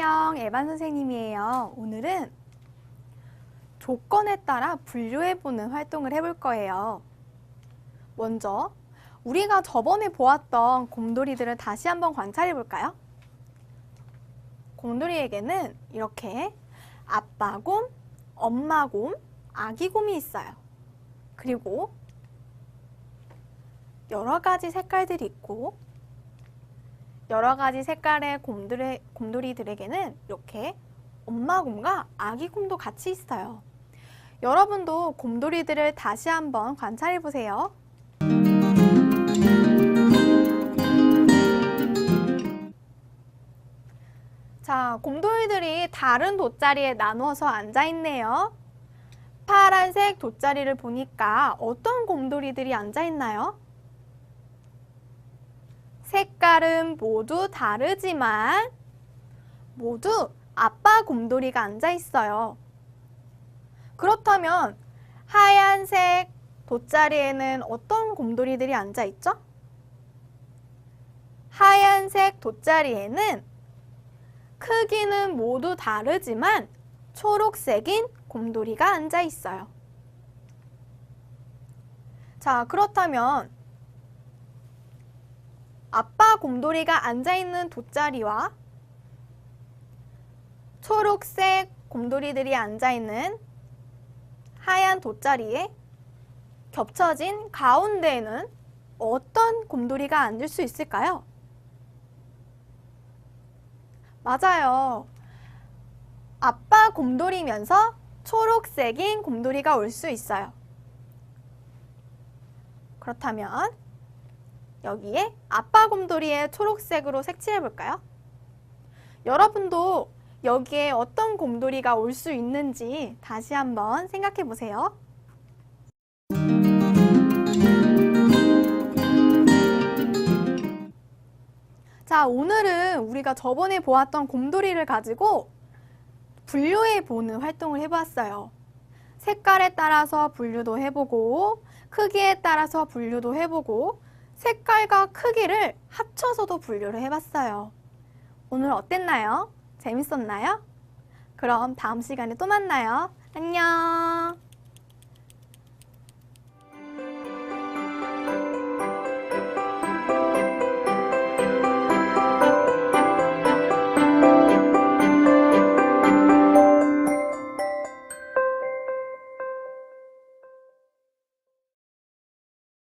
에반 선생님이에요. 오늘은 조건에 따라 분류해보는 활동을 해볼 거예요. 먼저 우리가 저번에 보았던 곰돌이들을 다시 한번 관찰해 볼까요? 곰돌이에게는 이렇게 아빠 곰, 엄마 곰, 아기 곰이 있어요. 그리고 여러 가지 색깔들이 있고 여러 가지 색깔의 곰들의, 곰돌이들에게는 이렇게 엄마 곰과 아기 곰도 같이 있어요. 여러분도 곰돌이들을 다시 한번 관찰해 보세요. 자, 곰돌이들이 다른 돗자리에 나누어서 앉아 있네요. 파란색 돗자리를 보니까 어떤 곰돌이들이 앉아 있나요? 색깔은 모두 다르지만 모두 아빠 곰돌이가 앉아 있어요. 그렇다면 하얀색 돗자리에는 어떤 곰돌이들이 앉아 있죠? 하얀색 돗자리에는 크기는 모두 다르지만 초록색인 곰돌이가 앉아 있어요. 자, 그렇다면 아빠 곰돌이가 앉아 있는 돗자리와 초록색 곰돌이들이 앉아 있는 하얀 돗자리에 겹쳐진 가운데에는 어떤 곰돌이가 앉을 수 있을까요? 맞아요. 아빠 곰돌이면서 초록색인 곰돌이가 올 수 있어요. 그렇다면 여기에 아빠 곰돌이의 초록색으로 색칠해 볼까요? 여러분도 여기에 어떤 곰돌이가 올 수 있는지 다시 한번 생각해 보세요. 자, 오늘은 우리가 저번에 보았던 곰돌이를 가지고 분류해 보는 활동을 해보았어요. 색깔에 따라서 분류도 해보고, 크기에 따라서 분류도 해보고, 색깔과 크기를 합쳐서도 분류를 해봤어요. 오늘 어땠나요? 재밌었나요? 그럼 다음 시간에 또 만나요. 안녕!